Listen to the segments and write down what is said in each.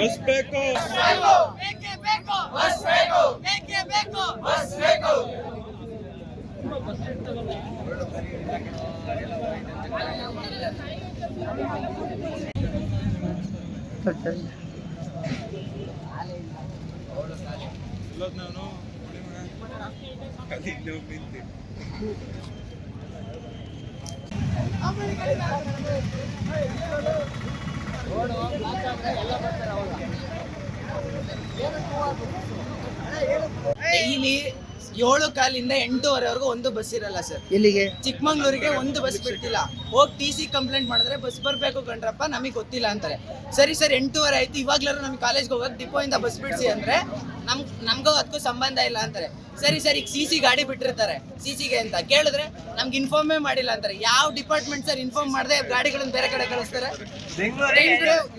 Bus ಬೇಕು ಬೇಕೇ ಬೇಕು ಬಸ್ ಬೇಕು ಬೇಕೇ ಬೇಕು ಬಸ್ ಬೇಕು ಇಲ್ಲದ್ ಅಲ್ಲಿ ನೀವು ನಿಂತಿ ಡೈಲಿ ಏಳು ಕಾಲಿಂದ ಎಂಟೂವರೆವರೆಗೂ ಒಂದು ಬಸ್ ಇರಲ್ಲ ಸರ್ ಇಲ್ಲಿಗೆ ಚಿಕ್ಕಮಂಗ್ಳೂರಿಗೆ ಒಂದು ಬಸ್ ಬಿಡ್ತಿಲ್ಲ. ಹೋಗಿ ಟಿ ಸಿ ಕಂಪ್ಲೇಂಟ್ ಮಾಡಿದ್ರೆ ಬಸ್ ಬರಬೇಕು ಕಣ್ರಪ್ಪ ನಮಗೆ ಗೊತ್ತಿಲ್ಲ ಅಂತಾರೆ. ಸರಿ ಸರ್ ಎಂಟೂವರೆ ಆಯ್ತು. ಇವಾಗ್ಲಾರು ನಮ್ಗೆ ಕಾಲೇಜ್ಗೆ ಹೋಗಕ್ಕೆ ಡಿಪೋಯಿಂದ ಬಸ್ ಬಿಡಿಸಿ ಅಂದ್ರೆ ನಮ್ ನಮ್ಗೂ ಅದಕ್ಕೂ ಸಂಬಂಧ ಇಲ್ಲ ಅಂತಾರೆ. ಸರಿ ಸರ್ ಈಗ ಸಿ ಸಿ ಗಾಡಿ ಬಿಟ್ಟಿರ್ತಾರೆ. ಸಿ ಸಿಗೆ ಅಂತ ಕೇಳಿದ್ರೆ ನಮ್ಗೆ ಇನ್ಫಾರ್ಮೇ ಮಾಡಿಲ್ಲ ಅಂತಾರೆ. ಯಾವ ಡಿಪಾರ್ಟ್ಮೆಂಟ್ ಸರ್ ಇನ್ಫಾರ್ಮ್ ಮಾಡದೆ ಗಾಡಿಗಳನ್ನ ಬೇರೆ ಕಡೆ ಕಳಿಸ್ತಾರೆ?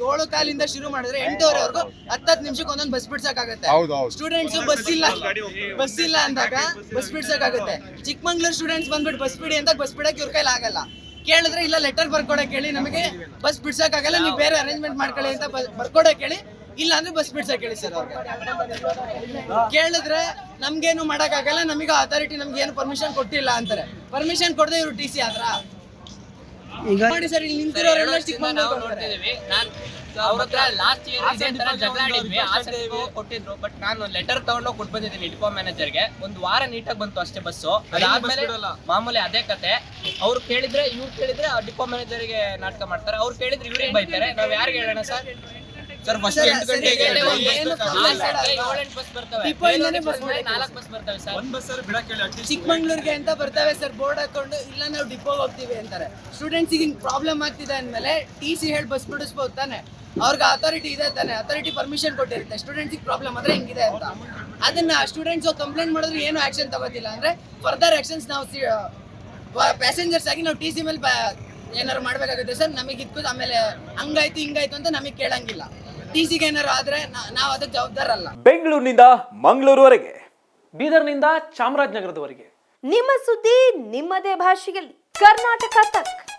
ಏಳು ಕಾಲಿಂದ ಶುರು ಮಾಡಿದ್ರೆ ಎಂಟೂವರೆವರೆಗೂ ಹತ್ತತ್ತು ನಿಮಿಷಕ್ಕೆ ಒಂದೊಂದು ಬಸ್ ಬಿಡ್ಸಕ್ಕಾಗತ್ತೆ. ಹೌದು ಹೌದು. ಸ್ಟೂಡೆಂಟ್ಸ್ ಬಸ್ ಇಲ್ಲ ಬಸ್ ಇಲ್ಲ ಅಂದಾಗ ಬಸ್ ಬಿಡ್ಸೋಕಾಗುತ್ತೆ ಚಿಕ್ಕಮಂಗ್ಳೂರ್ ಸ್ಟೂಡೆಂಟ್ಸ್ ಬಂದ್ಬಿಟ್ಟು ಬಸ್ ಬಿಡಿ ಅಂತ ಬಸ್ ಬಿಡಕ್ಕೆ ಇವ್ರ ಕೈಲಿ ಆಗಲ್ಲ. ಕೇಳಿದ್ರೆ ಇಲ್ಲ ಲೆಟರ್ ಬರ್ಕೊಡಕ್ಕೆ ಹೇಳಿ, ನಮಗೆ ಬಸ್ ಬಿಡ್ಸಕ್ಕಾಗಲ್ಲ ನೀವು ಬೇರೆ ಅರೇಂಜ್ಮೆಂಟ್ ಮಾಡ್ಕೊಳ್ಳಿ ಅಂತ ಬರ್ಕೊಡಕ್ಕೆ ಬರ್ಕೊಡಕ್ ಹೇಳಿ, ಇಲ್ಲ ಅಂದ್ರೆ ಬಸ್ ಬಿಡ್ಸಕ್ ಹೇಳಿ ಸರ್ ಅವ್ರಿಗೆ. ಕೇಳಿದ್ರೆ ನಮ್ಗೇನು ಮಾಡಕ್ಕಾಗಲ್ಲ ನಮಗೆ ಅಥಾರಿಟಿ ನಮ್ಗೆ ಏನು ಪರ್ಮಿಷನ್ ಕೊಟ್ಟಿಲ್ಲ ಅಂತಾರೆ. ಪರ್ಮಿಷನ್ ಕೊಡದೆ ಇವರು ಟಿ ಸಿ ಆದ್ರ ಈಗ ನೋಡಿ ಸರ್ ಇಲ್ಲಿ ನಿಂತಿರೋರೆಲ್ಲ ನಾವು ಚಿಕ್ಕಮಂಗ್ಳೂರ್ ನೋಡ್ತಿದೀವಿ ನಾನ್ ಅವ್ರ ಹತ್ರ ಲಾಸ್ಟ್ ಇಯರ್ ಇದೇ ತರ ಜಗಳ ಆಡಿದ್ವಿ. ಆ ಕೊಟ್ಟಿದ್ರು. ಬಟ್ ನಾನು ಲೆಟರ್ ತಗೊಂಡೋಗಿ ಕೊಟ್ಟು ಬಂದಿದ್ದೀನಿ ಡಿಪೋ ಮ್ಯಾನೇಜರ್ಗೆ ಒಂದು ವಾರ ನೀಟಾಗಿ ಬಂತು ಅಷ್ಟೇ ಬಸ್ಸು ಅದಾದ್ಮೇಲೆ ಮಾಮೂಲಿ ಅದೇ ಕತೆ. ಅವ್ರು ಕೇಳಿದ್ರೆ ಇವ್ರು ಕೇಳಿದ್ರೆ ಆ ಡಿಪೋ ಮ್ಯಾನೇಜರ್ಗೆ ನಾಟಕ ಮಾಡ್ತಾರೆ. ಅವ್ರು ಕೇಳಿದ್ರೆ ಇವ್ರಿಗೆ ಬೈತಾರೆ. ನಾವ್ ಯಾರಿಗೆ ಹೇಳೋಣ ಸರ್? ಸರ್ ಫಸ್ಟ್ ಎಂಟು ಗಂಟೆಗೆ ನಾಲ್ಕು ಬಸ್ ಬರ್ತವೆ. ಸರ್ ಒಂದ್ ಬಸ್ ಸರ್ ಹೇಳಿ ಚಿಕ್ಕಮಂಗ್ಳೂರ್ಗೆ ಅಂತ ಬರ್ತವೆ ಸರ್ ಬೋರ್ಡ್ ಹಾಕೊಂಡು ಇಲ್ಲ ನಾವು ಡಿಪೋಗೆ ಹೋಗ್ತೀವಿ ಅಂತಾರೆ. ಸ್ಟೂಡೆಂಟ್ಸ್ ಹಿಂಗ್ ಪ್ರಾಬ್ಲಮ್ ಆಗ್ತಿದೆ ಅಂದ್ಮೇಲೆ ಟಿ ಸಿ ಹೇಳಿ ಬಸ್ ಬಿಡಿಸ್ಬೋದು ತಾನೆ. ಅವ್ರಿಗೆ ಅಥಾರಿಟಿ ಇದೆ ತಾನೆ. ಅಥಾರಿಟಿ ಪರ್ಮಿಷನ್ ಕೊಟ್ಟಿರುತ್ತೆ. ಸ್ಟೂಡೆಂಟ್ಸಿಗೆ ಪ್ರಾಬ್ಲಮ್ ಆದ್ರೆ ಹಿಂಗಿದೆ ಅಂತ. ಅದನ್ನ ಸ್ಟೂಡೆಂಟ್ಸ್ ಕಂಪ್ಲೇಂಟ್ ಮಾಡಿದ್ರೆ ಏನು ಆಕ್ಷನ್ ತಗೋತಿಲ್ಲ. ಅಂದ್ರೆ ಫರ್ದರ್ ಆಕ್ಷನ್ಸ್ ನಾವು ಪ್ಯಾಸೆಂಜರ್ಸ್ ಆಗಿ ನಾವು ಟಿ ಸಿ ಮೇಲೆ ಏನಾರು ಮಾಡ್ಬೇಕಾಗುತ್ತೆ ಸರ್ ನಮಗೆ ಇದ್ಕೂ ಆಮೇಲೆ ಹಂಗಾಯ್ತು ಹಿಂಗಾಯ್ತು ಅಂತ ನಮಗೆ ಕೇಳಂಗಿಲ್ಲ. ಟಿ ಸಿಗೆ ಏನಾರು ಆದ್ರೆ ನಾವು ಅದಕ್ಕೆ ಜವಾಬ್ದಾರಲ್ಲ ಬೆಂಗಳೂರಿನಿಂದ ಮಂಗಳೂರುವರೆಗೆ ಬೀದರ್ನಿಂದ ಚಾಮರಾಜನಗರದವರೆಗೆ. ನಿಮ್ಮ ಸುದ್ದಿ ನಿಮ್ಮದೇ ಭಾಷೆಯಲ್ಲಿ. ಕರ್ನಾಟಕ ತಕ್.